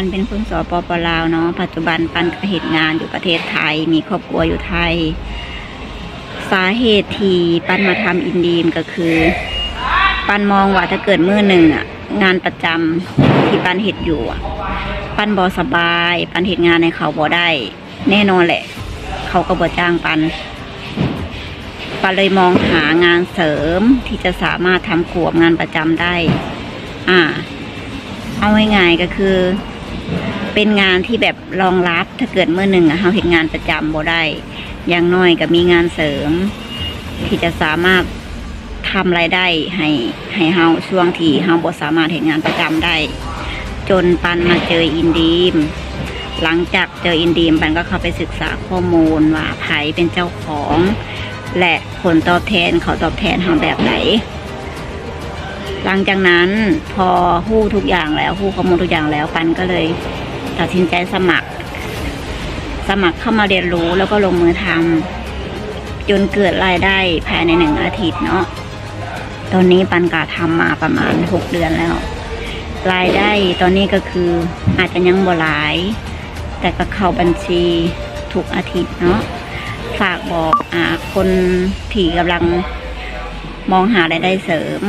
ปันเป็นคนสปปลาวเนาะปัจจุบันปันก็เหตุงานอยู่ประเทศไทย มีครอบครัวอยู่ไทย สาเหตุที่ปันมาทำอินดีมก็คือ ปันมองว่าถ้าเกิดมือหนึ่งอะงานประจำที่ปันเห็ดอยู่อะปันบอสบาย ปันเห็ดงานในเขาบอได้ แน่นอนแหละ เขาก็บอจ้างปันปันเลยมองหางานเสริมที่จะสามารถทำขวบงานประจำได้ อ่า เอาง่ายๆก็คือ เป็นงานที่แบบรองรับถ้าเกิดเมื่อหนึ่งเราเห็นงานประจำบ่ได้อย่างน้อยก็มีงานเสริม ที่จะสามารถทำรายได้ให้ให้เฮาช่วงที่เฮาบ่สามารถเห็นงานประจำได้ จนปันมาเจออินดีม หลังจากเจออินดีมปันก็เข้าไปศึกษาข้อมูลว่าไผเป็นเจ้าของ และผลตอบแทนเขาตอบแทนเฮาแบบไหน หลังจากนั้นพอหู้ทุกอย่างแล้วหู้ข้อมูลทุกอย่างแล้วปันก็เลยตัดสินใจสมัคร สมัครเข้ามาเรียนรู้แล้วก็ลงมือทำจนเกิดรายได้ภายในหนึ่งอาทิตย์เนาะตอนนี้ปันกาทำมาประมาณหกเดือนแล้ว รายได้ตอนนี้ก็คืออาจจะยังบ่หลาย แต่ก็เข้าบัญชีทุกอาทิตย์เนาะฝากบอกอคนที่กำลังมองหารายได้เสริม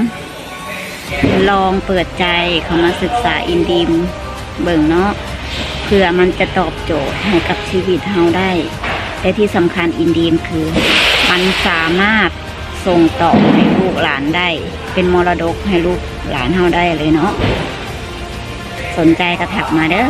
ลองเปิดใจเขามาศึกษาอินดีมเบิ่งเนาะเพื่อมันจะตอบโจทย์ให้กับชีวิตเฮาได้และที่สำคัญอินดีมคือ มันสามารถส่งต่อให้ลูกหลานได้ เป็นมรดกให้ลูกหลานเฮาได้เลยเนาะสนใจก็ถักมาเด้อ